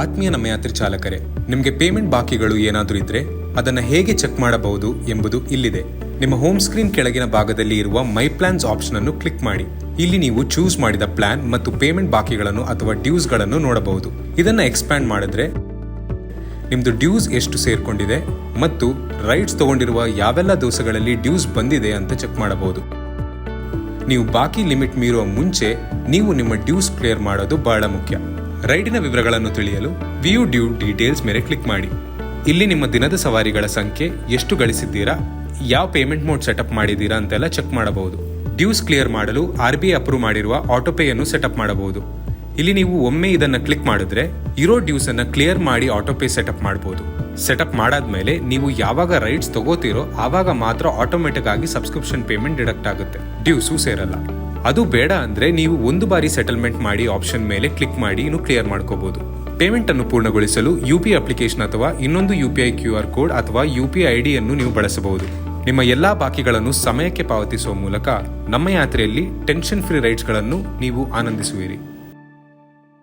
ಆತ್ಮೀಯ ನಮ್ಮ ಯಾತ್ರಿ ಚಾಲಕರೇ, ನಿಮಗೆ ಪೇಮೆಂಟ್ ಬಾಕಿಗಳು ಏನಾದರೂ ಇದ್ರೆ ಅದನ್ನ ಹೇಗೆ ಚೆಕ್ ಮಾಡಬಹುದು ಎಂಬುದು ಇಲ್ಲಿದೆ. ನಿಮ್ಮ ಹೋಮ್ ಸ್ಕ್ರೀನ್ ಕೆಳಗಿನ ಭಾಗದಲ್ಲಿ ಇರುವ ಮೈ ಪ್ಲಾನ್ಸ್ ಆಪ್ಷನ್ ಅನ್ನು ಕ್ಲಿಕ್ ಮಾಡಿ. ಇಲ್ಲಿ ನೀವು ಚೂಸ್ ಮಾಡಿದ ಪ್ಲಾನ್ ಮತ್ತು ಪೇಮೆಂಟ್ ಬಾಕಿಗಳನ್ನು ಅಥವಾ ಡ್ಯೂಸ್ಗಳನ್ನು ನೋಡಬಹುದು. ಇದನ್ನ ಎಕ್ಸ್ಪ್ಯಾಂಡ್ ಮಾಡಿದ್ರೆ ನಿಮ್ದು ಡ್ಯೂಸ್ ಎಷ್ಟು ಸೇರ್ಕೊಂಡಿದೆ ಮತ್ತು ರೈಟ್ಸ್ ತಗೊಂಡಿರುವ ಯಾವೆಲ್ಲ ದಿವಸಗಳಲ್ಲಿ ಡ್ಯೂಸ್ ಬಂದಿದೆ ಅಂತ ಚೆಕ್ ಮಾಡಬಹುದು. ನೀವು ಬಾಕಿ ಲಿಮಿಟ್ ಮೀರುವ ಮುಂಚೆ ನೀವು ನಿಮ್ಮ ಡ್ಯೂಸ್ ಕ್ಲಿಯರ್ ಮಾಡೋದು ಬಹಳ ಮುಖ್ಯ. ರೈಡಿನ ವಿವರಗಳನ್ನು ತಿಳಿಯಲು ವ್ಯೂ ಡ್ಯೂ ಡೀಟೇಲ್ಸ್ ಮೇಲೆ ಕ್ಲಿಕ್ ಮಾಡಿ. ಇಲ್ಲಿ ನಿಮ್ಮ ದಿನದ ಸವಾರಿಗಳ ಸಂಖ್ಯೆ, ಎಷ್ಟು ಗಳಿಸಿದ್ದೀರಾ, ಯಾವ ಪೇಮೆಂಟ್ ಮೋಡ್ ಸೆಟಪ್ ಮಾಡಿದ್ದೀರಾ ಅಂತೆಲ್ಲ ಚೆಕ್ ಮಾಡಬಹುದು. ಡ್ಯೂಸ್ ಕ್ಲಿಯರ್ ಮಾಡಲು ಆರ್ ಬಿ ಐ ಅಪ್ರೂವ್ ಮಾಡಿರುವ ಆಟೋಪೇಯನ್ನು ಸೆಟಪ್ ಮಾಡಬಹುದು. ಇಲ್ಲಿ ನೀವು ಒಮ್ಮೆ ಇದನ್ನು ಕ್ಲಿಕ್ ಮಾಡಿದ್ರೆ, ಇರೋ ಡ್ಯೂಸ್ ಅನ್ನು ಕ್ಲಿಯರ್ ಮಾಡಿ ಆಟೋಪೇ ಸೆಟಪ್ ಮಾಡಬಹುದು ಸೆಟಪ್ ಮಾಡಾದ್ಮೇಲೆ ನೀವು ಯಾವಾಗ ರೈಡ್ಸ್ ತಗೋತೀರೋ ಆವಾಗ ಮಾತ್ರ ಆಟೋಮೆಟಿಕ್ ಆಗಿ ಸಬ್ಸ್ಕ್ರಿಪ್ಷನ್ ಪೇಮೆಂಟ್ ಡಿಡಕ್ಟ್ ಆಗುತ್ತೆ. ಡ್ಯೂಸು ಸೇರಲ್ಲ. ಅದು ಬೇಡ ಅಂದ್ರೆ ನೀವು ಒಂದು ಬಾರಿ ಸೆಟಲ್ಮೆಂಟ್ ಮಾಡಿ ಆಪ್ಷನ್ ಮೇಲೆ ಕ್ಲಿಕ್ ಮಾಡಿ ಇನ್ನು ಕ್ಲಿಯರ್ ಮಾಡ್ಕೋಬಹುದು ಪೇಮೆಂಟ್ ಅನ್ನು ಪೂರ್ಣಗೊಳಿಸಲು ಯು ಪಿ ಅಪ್ಲಿಕೇಶನ್ ಅಥವಾ ಇನ್ನೊಂದು U P I Q R code ಅಥವಾ ಯು ಪಿ ಐ ಡಿಯನ್ನು ನೀವು ಬಳಸಬಹುದು. ನಿಮ್ಮ ಎಲ್ಲಾ ಬಾಕಿಗಳನ್ನು ಸಮಯಕ್ಕೆ ಪಾವತಿಸುವ ಮೂಲಕ ನಮ್ಮ ಯಾತ್ರೆಯಲ್ಲಿ ಟೆನ್ಷನ್ ಫ್ರೀ ರೈಡ್ಸ್ಗಳನ್ನು ನೀವು ಆನಂದಿಸುವಿರಿ.